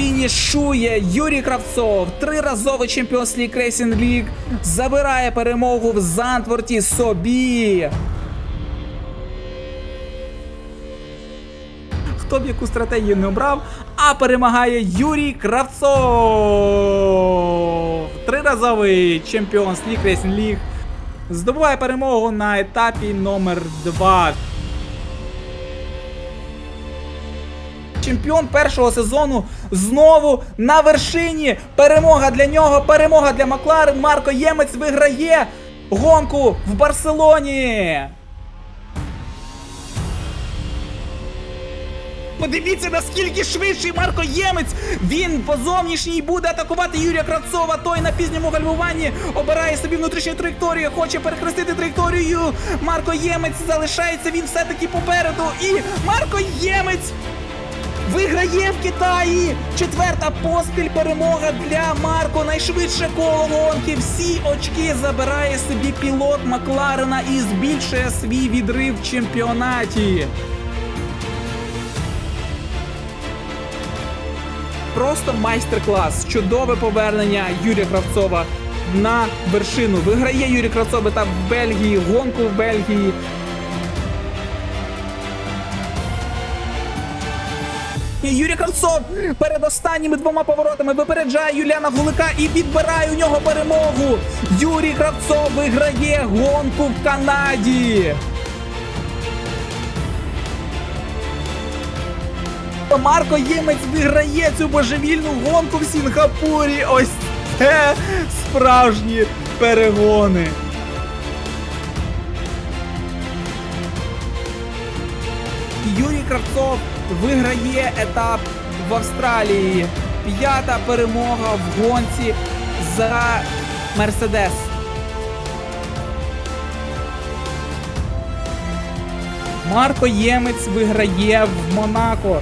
Фінішує Юрій Кравцов, триразовий чемпіон Слік Рейсінг Ліг, забирає перемогу в Зантворті собі. Хто б яку стратегію не обрав, а перемагає Юрій Кравцов. Триразовий чемпіон Слік Рейсінг Ліг. Здобуває перемогу на етапі номер 2. Чемпіон першого сезону знову на вершині. Перемога для нього, перемога для Макларен. Марко Ємець виграє гонку в Барселоні. Подивіться, наскільки швидший Марко Ємець. Він по зовнішній буде атакувати Юрія Кравцова. Той на пізньому гальмуванні обирає собі внутрішню траєкторію, хоче перехрестити траєкторію. Марко Ємець залишається він все-таки попереду. І Марко Ємець Виграє в Китаї! Четверта поспіль перемога для Марко. Найшвидше коло гонки. Всі очки забирає собі пілот Макларена і збільшує свій відрив в чемпіонаті. Просто майстер-клас. Чудове повернення Юрія Кравцова на вершину. Виграє Юрій Кравцов етап в Бельгії, гонку в Бельгії. Юрій Кравцов перед останніми двома поворотами випереджає Юліана Гулика і відбирає у нього перемогу. Юрій Кравцов виграє гонку в Канаді. Марко Ємець виграє цю божевільну гонку в Сінгапурі. Ось це справжні перегони. Юрій Кравцов виграє етап в Австралії. П'ята перемога в гонці за Мерседес. Марко Ємець виграє в Монако.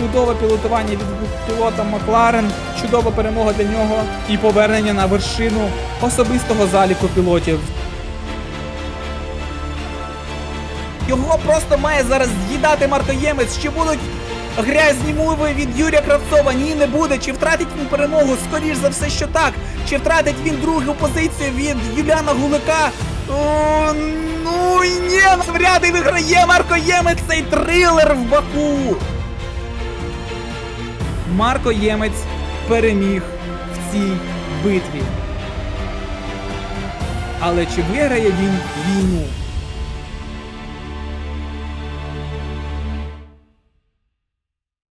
Чудове пілотування від пілота Макларен, чудова перемога для нього і повернення на вершину особистого заліку пілотів. Його просто має зараз з'їдати Марко Ємець. Чи будуть грязні мови від Юрія Кравцова? Ні, не буде. Чи втратить він перемогу? Скоріш за все, що так. Чи втратить він другу позицію від Юліана Гулика? О, ну і ні, навряд і виграє Марко Ємець цей трилер в Баку. Марко Ємець переміг в цій битві. Але чи виграє він війну?